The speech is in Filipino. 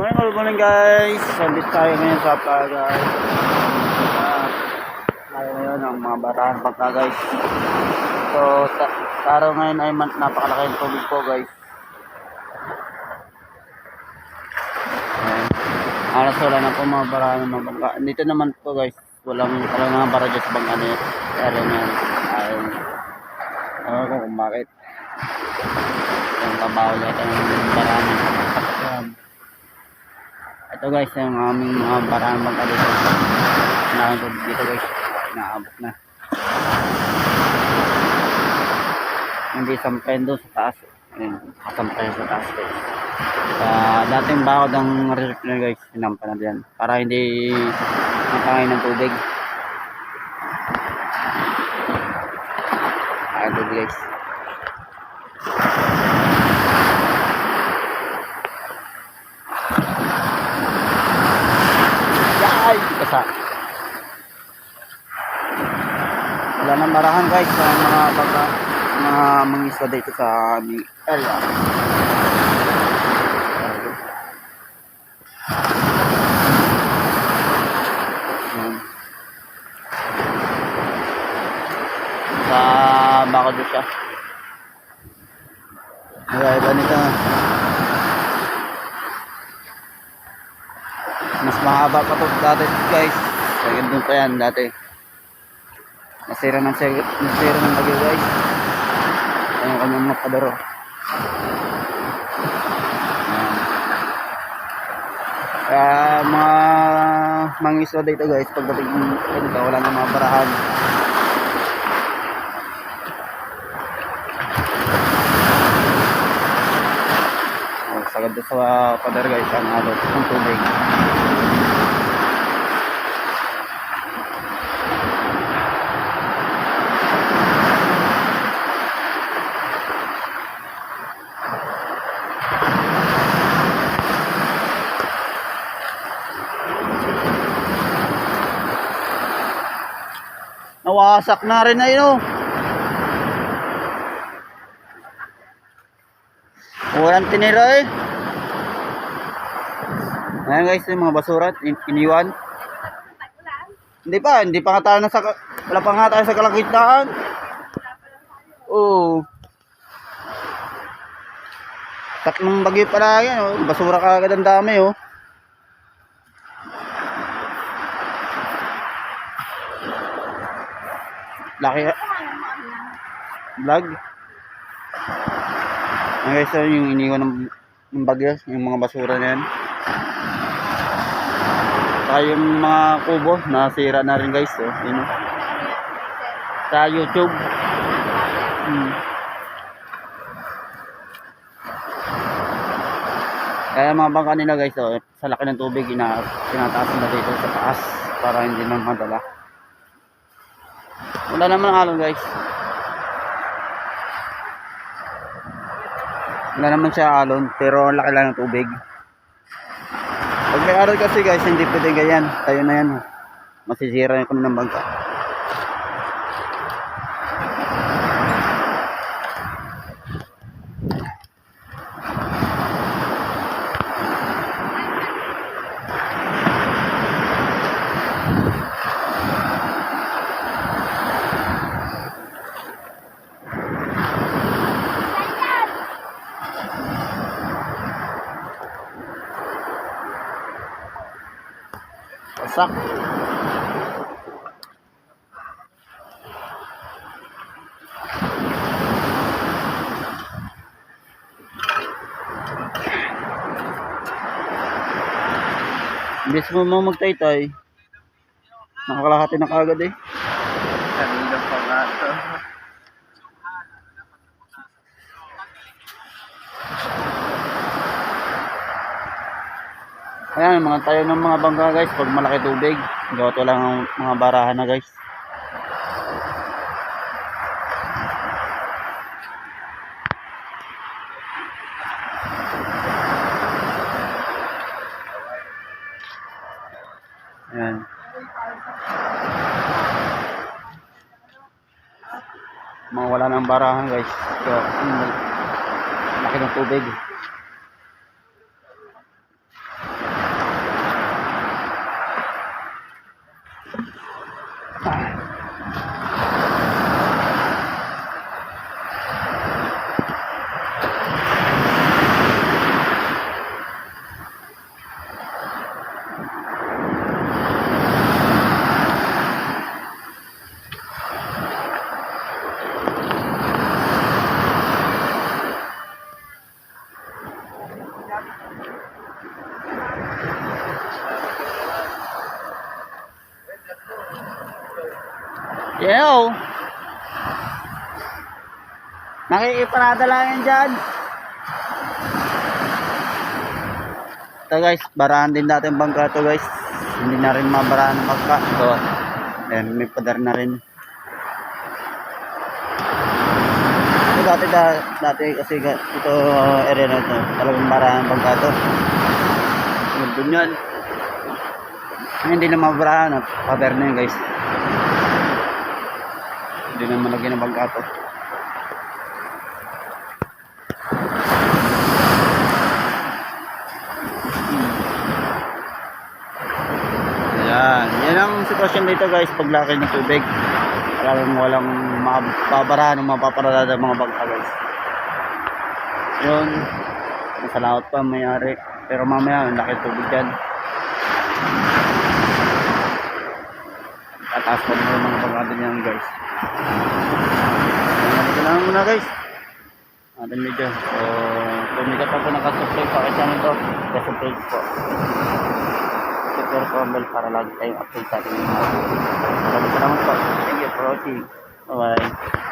morning, good morning guys. Sandit tayo ngayon sa pa guys. Ah, tayo ngayon ang mga barahan pagka guys. So, sa, sa araw ngayon ay napakalaki ng tubig po guys. Ayan. Wala na po mga barahan ng bangka. Dito naman po guys, walang walang mga bara dyan sa bangka na yun. Area na yan. Ayun. Ewan ko kung bakit. Yung kabaw yata ng barahan. Ayan. Ito guys, yung aming mga barahan bangka dito. Dito guys. Naabot na. Hindi sampayan doon sa taas. Ayun, kasampayan sa taas guys. Sa dating bakod ng resort na guys, sinampa na diyan. Para hindi matangay ng tubig. Tubig guys. Wala nang barahan guys sa mga baga, mga mangisda dito sa aming area. Sa baka doon siya. Kaya iba nito. Mas mahaba pa to dati guys. Kaya doon pa yan dati. Nasira ng sir- nasira ng bagyo guys. Ayun kanyang mga padaro. Kaya mga isla dito guys, pagdating ganito, wala na mga barahan. Oh, sagad sa pader guys, ang alot ng tubig. Nawasak na rin na yun. oh. Walang tinira eh. Ayan guys, yung mga basura, in- iniwan. Hindi pa, hindi pa nga tayo nasa, wala pa nga tayo sa kalagitnaan. Oo. Tatlong bagyo pala yan, oh. basura ka agad ang dami oh. Laki vlog. Ayan guys, so yung iniwan ng, ng bagyo, yung mga basura na yan. Saka yung mga kubo, nasira na rin guys. Oh, yun, oh. Sa YouTube. Hmm. Kaya mga bangka nila guys, oh, sa laki ng tubig, ina, tinataas nila dito sa taas para hindi na madala. Wala naman alon guys. Wala naman siya alon, pero ang laki lang ng tubig. Pag may alon kasi guys, hindi pwede ganyan. Tayo na yan. Masisira yung kuno ng bangka. Wasak. Imbes mo mo magtaytay. Nakakalahati na kagad eh. Kanina pa nga Ayan, mga tayo ng mga bangka guys, pag malaki tubig, gawa lang ang mga barahan na guys. Ayan. Mga wala ng barahan guys. So, laki ng tubig. Yo! Nakikiparada lang yan dyan. Ito guys, barahan din natin bangka to guys. Hindi na rin mabarahan ng bangka. So, ayan, may padar na rin. Ito dati, da, dati kasi ito area na ito, talagang barahan ng bangka to. Yun dun yun. Hindi na mabarahan. at Pader na yun guys. Hindi na malagyan ng bangka to. Ayan. Yan ang sitwasyon dito guys pag laki ng tubig. Talagang walang mababarahan ng mapaparada ng mga bangka guys. Yun. Masalaot pa mayari. Pero mamaya ang laki tubig dyan. Tataas pa ang mga bangka din yan guys. Lang muna guys. Ating video. So, kung hindi ka pa po nakasubscribe sa akin channel to, subscribe po super combo para lagi tayong update sa ating mga Maraming salamat po. Thank you for watching. Bye-bye.